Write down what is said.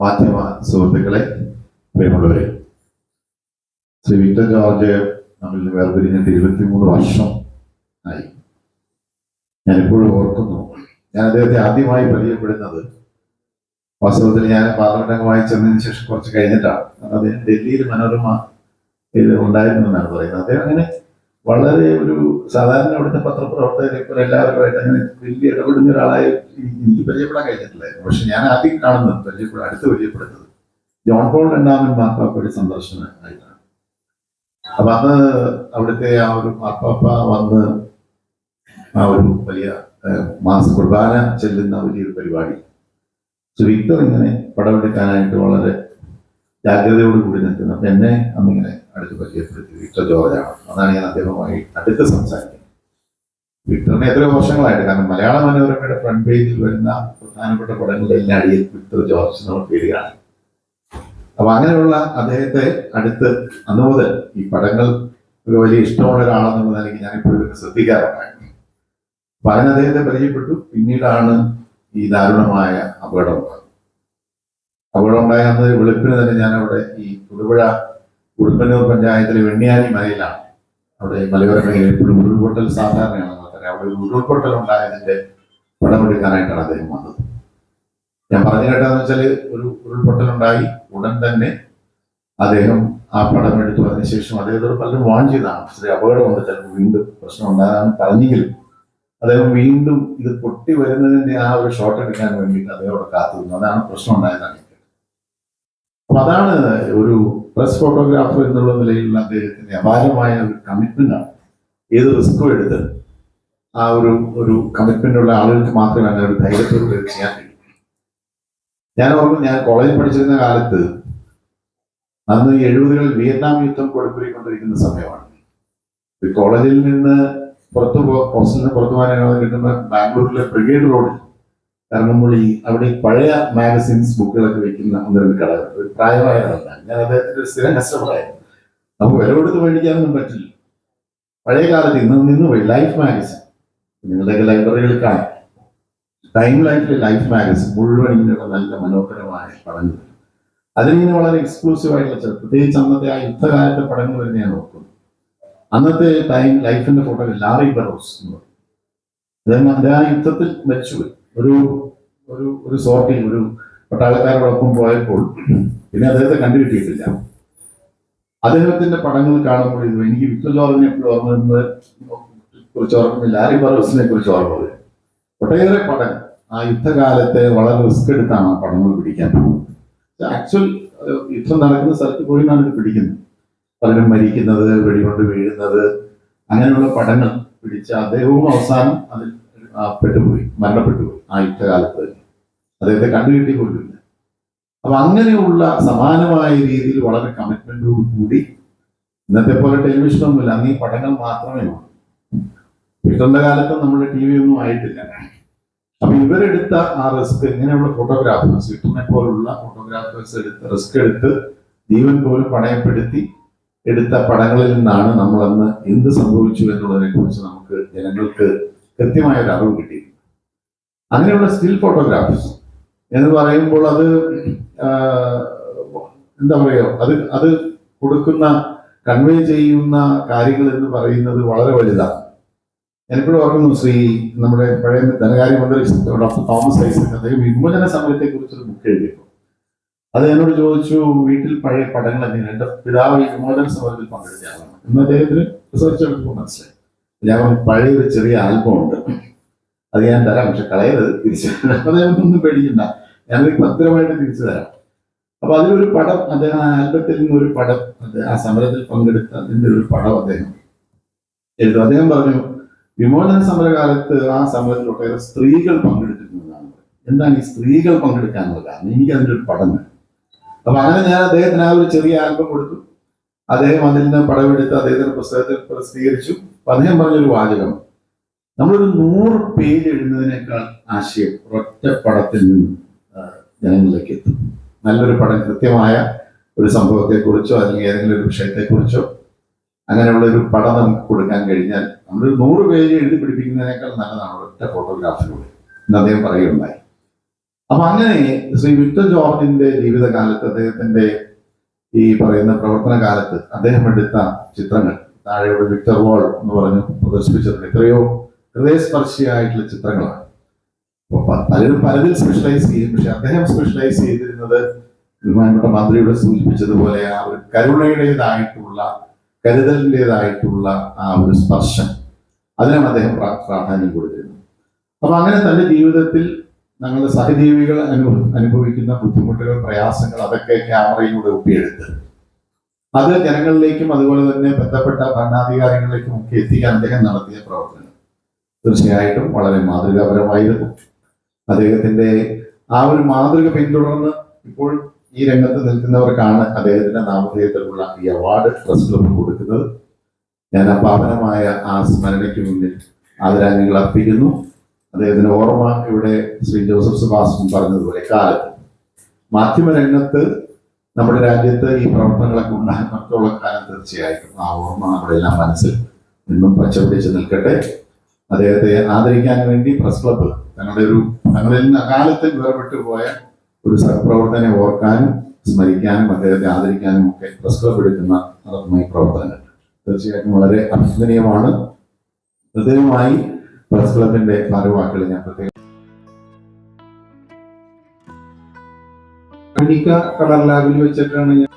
മാധ്യമ സുഹൃത്തുക്കളെ പ്രിയമുള്ളവരെ ശ്രീ വിക്ടർ ജോർജ് നമ്മൾ വേർപിരിഞ്ഞിട്ട് ഇരുപത്തിമൂന്ന് വർഷം ആയി. ഞാനിപ്പോഴും ഓർക്കുന്നു ഞാൻ അദ്ദേഹത്തെ ആദ്യമായി പരിചയപ്പെടുന്നത്. വാസ്തവത്തിൽ ഞാൻ പാർലമെന്റ് അംഗമായി ചെന്നതിന് ശേഷം കുറച്ച് കഴിഞ്ഞിട്ടാണ്. അദ്ദേഹം ഡൽഹിയിൽ മനോരമ ഉണ്ടായിരുന്നു എന്നാണ് പറയുന്നത്. അദ്ദേഹം അങ്ങനെ വളരെ ഒരു സാധാരണ അവിടുത്തെ പത്രപ്രവർത്തകരെ പോലെ എല്ലാവരുമായിട്ട് അങ്ങനെ വലിയ ഇടപെടുന്ന ഒരാളായി എനിക്ക് പരിചയപ്പെടാൻ കഴിഞ്ഞിട്ടില്ലായിരുന്നു. പക്ഷെ ഞാൻ ആദ്യം കാണുന്നത് പരിചയപ്പെടുക അടുത്ത് പരിചയപ്പെടുന്നത് ജോൺ പോൾ രണ്ടാമൻ മാർപ്പാപ്പയുടെ സന്ദർശന ആയിട്ടാണ് അപ്പൊ അന്ന് അവിടുത്തെ ആ ഒരു മാർപ്പാപ്പ വന്ന് ആ ഒരു വലിയ മാസ കുർബാന ചെല്ലുന്ന വലിയൊരു പരിപാടി. സോ വിക്ടർ ഇങ്ങനെ പടമെടുക്കാനായിട്ട് വളരെ ജാഗ്രതയോട് കൂടി നിൽക്കുന്നു എന്നെ അന്നിങ്ങനെ അടുത്ത് പരിചയപ്പെടുത്തി. വിക്ടർ ജോർജാണ്. അതാണ് ഞാൻ അദ്ദേഹവുമായി അടുത്ത് സംസാരിക്കുന്നത്. വിക്ടറിനെ എത്രയോ വർഷങ്ങളായിട്ട് കാരണം മലയാള മനോരമയുടെ ഫ്രണ്ട് പേജിൽ വരുന്ന പ്രധാനപ്പെട്ട പടങ്ങളുടെ എല്ലാ അടിയിൽ വിക്ടർ ജോർജ് എന്നുള്ള പേരുകയാണ് അപ്പൊ അങ്ങനെയുള്ള അദ്ദേഹത്തെ അടുത്ത് അന്ന് മുതൽ ഈ പടങ്ങൾ ഒരു വലിയ ഇഷ്ടമുള്ള ഒരാളെന്നുള്ള നിലയ്ക്ക് ഞാൻ ഇപ്പോഴും ഇതൊക്കെ ശ്രദ്ധിക്കാറുണ്ടായിരുന്നു. അപ്പൊ അങ്ങനെ അദ്ദേഹത്തെ പരിചയപ്പെട്ടു. പിന്നീടാണ് ഈ ദാരുണമായ അപകടം ഉണ്ടാകുന്നത് അപകടം ഉണ്ടായ അന്ന് വെളുപ്പിന് തന്നെ ഞാൻ അവിടെ ഈ തൊടുപുഴ ഉടുമ്പന്നൂർ പഞ്ചായത്തിലെ വെണ്ണിയാനി മലയിലാണ്. അവിടെ മലയോര മേഖലയിൽ ഇപ്പോഴും ഉരുൾപൊട്ടൽ സാധാരണയാണ് മാത്രമേ അവിടെ ഒരു ഉരുൾപൊട്ടൽ ഉണ്ടായതിന്റെ പടമെടുക്കാനായിട്ടാണ് അദ്ദേഹം വന്നത്. ഞാൻ പറഞ്ഞു കേട്ടതെന്ന് വെച്ചാൽ ഒരു ഉരുൾപൊട്ടൽ ഉണ്ടായി ഉടൻ തന്നെ അദ്ദേഹം ആ പടം എടുത്തു അതിനുശേഷം അദ്ദേഹത്തോട് പലരും വാൺ ചെയ്തതാണ് ശ്രീ അപകടമുണ്ട് ചിലപ്പോൾ വീണ്ടും പ്രശ്നം ഉണ്ടാകാൻ പറഞ്ഞെങ്കിലും അദ്ദേഹം വീണ്ടും ഇത് പൊട്ടി വരുന്നതിന്റെ ആ ഒരു ഷോട്ട് എടുക്കാൻ വേണ്ടിയിട്ട് അദ്ദേഹം അവിടെ കാത്തിരുന്നു. അതാണ് പ്രശ്നം ഉണ്ടായതാണ് അപ്പൊ അതാണ് ഒരു പ്രസ് ഫോട്ടോഗ്രാഫർ എന്നുള്ള നിലയിലുള്ള അദ്ദേഹത്തിന്റെ അപാരമായ ഒരു കമ്മിറ്റ്മെന്റ് ആണ്. ഏത് റിസ്ക്കും എടുത്ത് ആ ഒരു ഒരു കമ്മിറ്റ്മെന്റ് ഉള്ള ആളുകൾക്ക് മാത്രമേ അങ്ങനെ ഒരു ധൈര്യത്തോട് ചെയ്യാൻ കഴിയൂ. ഞാൻ ഓർമ്മ ഞാൻ കോളേജിൽ പഠിച്ചിരുന്ന കാലത്ത് അന്ന് എഴുപതുകളിൽ വിയറ്റ്നാം യുദ്ധം കൊടുപ്പിക്കൊണ്ടിരിക്കുന്ന സമയമാണ്. കോളേജിൽ നിന്ന് പുറത്തു ഹോസ്റ്റലിന് പുറത്തു പോകാൻ കിട്ടുന്ന ബാംഗ്ലൂരിലെ ബ്രിഗേഡ് റോഡിൽ ഇറങ്ങുമ്പോൾ ഈ അവിടെ പഴയ മാഗസിൻസ് ബുക്കുകളൊക്കെ വെക്കുന്ന ഒന്ന് രണ്ട് ഒരു പ്രായമായ കടകളാണ് ഞാൻ അദ്ദേഹത്തിന്റെ സ്ഥിരം കസ്റ്റമറായിരുന്നു നമുക്ക് വില കൊടുത്ത് മേടിക്കാനൊന്നും പറ്റില്ല. പഴയ കാലത്ത് ഇന്ന് നിന്ന് പോയി ലൈഫ് മാഗസിൻ നിങ്ങളുടെയൊക്കെ ലൈബ്രറികളിൽ കാണാം. ടൈം ലൈഫിലെ ലൈഫ് മാഗസിൻ മുഴുവൻ ഇങ്ങനെയുള്ള നല്ല മനോഹരമായ പടങ്ങൾ. അതിനിങ്ങനെ വളരെ എക്സ്ക്ലൂസീവ് ആയിട്ടുള്ള പ്രത്യേകിച്ച് അന്നത്തെ ആ യുദ്ധകാലത്തെ പടങ്ങൾ വരുന്ന ഞാൻ നോക്കുന്നു അന്നത്തെ ടൈം ലൈഫിന്റെ ഫോട്ടോ ലാറി ബറോസ് എന്ന് പറയും. അദ്ദേഹം അദ്ദേഹം ആ യുദ്ധത്തിൽ മരിച്ചുപോയി. ഒരു ഒരു ഒരു സോർട്ടിങ് ഒരു പട്ടാളക്കാരോടൊപ്പം പോയപ്പോൾ പിന്നെ അദ്ദേഹത്തെ കണ്ടുകിട്ടിയിട്ടില്ല. അദ്ദേഹത്തിന്റെ പടങ്ങൾ കാണുമ്പോൾ എനിക്ക് വിക്ടർ ജോർജിനെ എപ്പോഴും ഓർമ്മ വരുന്നത് കുറിച്ച് ഓർമ്മ ലാരി ബറോസിനെ കുറിച്ച് ഓർമ്മ വരും. ഒട്ടേറെ പടം ആ യുദ്ധകാലത്തെ വളരെ റിസ്ക് എടുത്താണ് ആ പടങ്ങൾ പിടിക്കാൻ ആക്ച്വൽ യുദ്ധം നടക്കുന്ന സ്ഥലത്ത് പോയി നിന്നാണ് പിടിക്കുന്നത്. പലരും മരിക്കുന്നത് വെടികൊണ്ട് വീഴുന്നത് അങ്ങനെയുള്ള പടങ്ങൾ പിടിച്ച അദ്ദേഹവും അവസാനം അതിൽ പെട്ടുപോയി മരണപ്പെട്ടുപോയി ആ യുദ്ധകാലത്ത്. തന്നെ അദ്ദേഹത്തെ കണ്ടുകിട്ടി കൊല്ലില്ല അപ്പൊ അങ്ങനെയുള്ള സമാനമായ രീതിയിൽ വളരെ കമ്മിറ്റ്മെന്റോട് കൂടി ഇന്നത്തെ പോലെ ടെലിവിഷൻ ഒന്നുമില്ല അന്ന് ഈ പടങ്ങൾ മാത്രമേ ഉള്ളൂ. ഇഷ്ടന്റെ കാലത്ത് നമ്മുടെ ടി വി ഒന്നും ആയിട്ടില്ല. അപ്പൊ ഇവരെടുത്ത ആ റിസ്ക് ഇങ്ങനെയുള്ള ഫോട്ടോഗ്രാഫേഴ്സ് വിക്ടറിനെ പോലുള്ള ഫോട്ടോഗ്രാഫേഴ്സ് എടുത്ത് റിസ്ക് എടുത്ത് ജീവൻ പോലും പണയപ്പെടുത്തി എടുത്ത പടങ്ങളിൽ നിന്നാണ് നമ്മൾ അന്ന് എന്ത് സംഭവിച്ചു എന്നുള്ളതിനെ കുറിച്ച് നമുക്ക് ജനങ്ങൾക്ക് കൃത്യമായ ഒരു അറിവ് കിട്ടി. അങ്ങനെയുള്ള സ്റ്റിൽ ഫോട്ടോഗ്രാഫ്സ് എന്ന് പറയുമ്പോൾ അത് എന്താ പറയുക അത് അത് കൊടുക്കുന്ന കൺവേ ചെയ്യുന്ന കാര്യങ്ങൾ എന്ന് പറയുന്നത് വളരെ വലുതാണ്. എനിക്കിവിടെ ഓർക്കുന്നു ശ്രീ നമ്മുടെ പഴയ ധനകാര്യമന്ത്രി ഡോക്ടർ തോമസ് ഐസക് അദ്ദേഹം വിമോചന സമയത്തെ കുറിച്ചൊരു ബുക്ക് എഴുതിയപ്പോൾ. അത് എന്നോട് ചോദിച്ചു വീട്ടിൽ പഴയ പടങ്ങൾ എന്തെങ്കിലും എന്റെ പിതാവ് വിമോചന സമരത്തിൽ പങ്കെടുത്ത ആളാണ്. എന്ന് അദ്ദേഹത്തിന് റിസർച്ച് എടുക്കുമ്പോൾ മനസ്സിലായി. ഞാൻ പഴയ ഒരു ചെറിയ ആൽബം ഉണ്ട്. അത് ഞാൻ തരാം പക്ഷെ കളയരുത് തിരിച്ചു അദ്ദേഹം ഒന്നും പേടിക്കണ്ട. ഞാനത് ഭദ്രമായിട്ട് തിരിച്ചു തരാം. അപ്പൊ അതിലൊരു പടം അദ്ദേഹം ആൽബത്തിൽ നിന്ന് ഒരു പടം ആ സമരത്തിൽ പങ്കെടുത്ത അതിന്റെ ഒരു പടം അദ്ദേഹം എഴുതും. അദ്ദേഹം പറഞ്ഞു വിമോചന സമരകാലത്ത് ആ സമരത്തിലൊക്കെ സ്ത്രീകൾ പങ്കെടുത്തിരുന്നതാണ്. എന്താണ് ഈ സ്ത്രീകൾ പങ്കെടുക്കാനുള്ള കാരണം? എനിക്ക് അതിന്റെ ഒരു പടം അപ്പൊ അങ്ങനെ ഞാൻ അദ്ദേഹത്തിന് ആ ഒരു ചെറിയ ആൽബം കൊടുത്തു. അദ്ദേഹം അതിൽ നിന്ന് പടമെടുത്ത് അദ്ദേഹത്തിന്റെ പുസ്തകത്തിൽ പ്രസിദ്ധീകരിച്ചു. അപ്പൊ അദ്ദേഹം പറഞ്ഞൊരു വാചകം. നമ്മളൊരു നൂറ് പേജ് എഴുതുന്നതിനേക്കാൾ ആശയം ഒറ്റ പടത്തിൽ നിന്ന് ജനങ്ങളിലേക്ക് എത്തും. നല്ലൊരു പടം കൃത്യമായ ഒരു സംഭവത്തെക്കുറിച്ചോ അല്ലെങ്കിൽ ഏതെങ്കിലും ഒരു വിഷയത്തെക്കുറിച്ചോ അങ്ങനെയുള്ള ഒരു പടം നമുക്ക് കൊടുക്കാൻ കഴിഞ്ഞാൽ നമ്മൾ നൂറ് പേര് എഴുതി പിടിപ്പിക്കുന്നതിനേക്കാൾ നല്ലതാണ് ഒറ്റ ഫോട്ടോഗ്രാഫിലൂടെ. എന്ന് അദ്ദേഹം പറയുകയുണ്ടായി. അപ്പൊ അങ്ങനെ ശ്രീ വിക്ടർ ജോർജിന്റെ ജീവിതകാലത്ത് അദ്ദേഹത്തിന്റെ ഈ പറയുന്ന പ്രവർത്തന കാലത്ത് അദ്ദേഹം എടുത്ത ചിത്രങ്ങൾ താഴെയുള്ള വിക്ടർ വാൾ എന്ന് പറഞ്ഞു പ്രദർശിപ്പിച്ചിട്ടുണ്ട് എത്രയോ ഹൃദയസ്പർശിയായിട്ടുള്ള ചിത്രങ്ങളാണ്. പലരും പലതിൽ സ്പെഷ്യലൈസ് ചെയ്യും. പക്ഷെ അദ്ദേഹം സ്പെഷ്യലൈസ് ചെയ്തിരുന്നത് ബഹുമാനപ്പെട്ട മന്ത്രിയുടെ സൂചിപ്പിച്ചതുപോലെ ആ ഒരു കരുണയുടേതായിട്ടുള്ള കരുതലിന്റെതായിട്ടുള്ള ആ ഒരു സ്പർശം. അതിനാണ് അദ്ദേഹം പ്രാ- പ്രാധാന്യം കൊടുത്തിരുന്നത്. അപ്പൊ അങ്ങനെ തന്റെ ജീവിതത്തിൽ ഞങ്ങളുടെ സഹജീവികൾ അനുഭവിക്കുന്ന ബുദ്ധിമുട്ടുകൾ പ്രയാസങ്ങൾ അതൊക്കെ ക്യാമറയിലൂടെ ഒപ്പിയെടുത്ത് അത് ജനങ്ങളിലേക്കും അതുപോലെ തന്നെ ബന്ധപ്പെട്ട ഭരണാധികാരികളിലേക്കും ഒക്കെ എത്തിക്കാൻ അദ്ദേഹം നടത്തിയ പ്രവർത്തനം. തീർച്ചയായിട്ടും വളരെ മാതൃകാപരമായിരുന്നു. അദ്ദേഹത്തിന്റെ ആ ഒരു മാതൃക പിന്തുടർന്ന് ഇപ്പോൾ ഈ രംഗത്ത് നിൽക്കുന്നവർക്കാണ് അദ്ദേഹത്തിന്റെ നാമധേയത്തിലുള്ള ഈ അവാർഡ് പ്രസ് ക്ലബ് കൊടുക്കുന്നത്. ഞാൻ അപാപനമായ ആ സ്മരണയ്ക്ക് മുന്നിൽ ആദരാഞ്ജലികൾ അർപ്പിക്കുന്നു. അദ്ദേഹത്തിന്റെ ഓർമ്മ ഇവിടെ ശ്രീ ജോസഫ് സുഭാസും പറഞ്ഞതുപോലെ കാലത്ത്. മാധ്യമരംഗത്ത് നമ്മുടെ രാജ്യത്ത് ഈ പ്രവർത്തനങ്ങളൊക്കെ ഉണ്ടാകുന്നൊക്കെയുള്ള കാലം തീർച്ചയായിട്ടും ആ ഓർമ്മ നമ്മുടെ എല്ലാം മനസ്സിൽ ഇന്നും പച്ചപിടിച്ച് നിൽക്കട്ടെ. അദ്ദേഹത്തെ ആദരിക്കാൻ വേണ്ടി പ്രസ് ക്ലബ്ബ് തങ്ങളുടെ ഒരു തങ്ങളിൽ നിന്ന് അകാലത്തിൽ വേർപെട്ടു പോയ ഒരു സഹപ്രവർത്തനെ ഓർക്കാനും സ്മരിക്കാനും അദ്ദേഹത്തെ ആദരിക്കാനും ഒക്കെ പ്രസ് ക്ലബ്ബ് എടുക്കുന്ന നടത്തുന്ന പ്രവർത്തനങ്ങൾ തീർച്ചയായിട്ടും വളരെ അഭിനന്ദനീയമാണ്. പ്രത്യേകമായി പ്രസ് ക്ലബിന്റെ ഭാരവാഹികളെ ഞാൻ പ്രത്യേകം അമേരിക്ക കളർ ലാബിൽ വെച്ചിട്ടാണ് ഞാൻ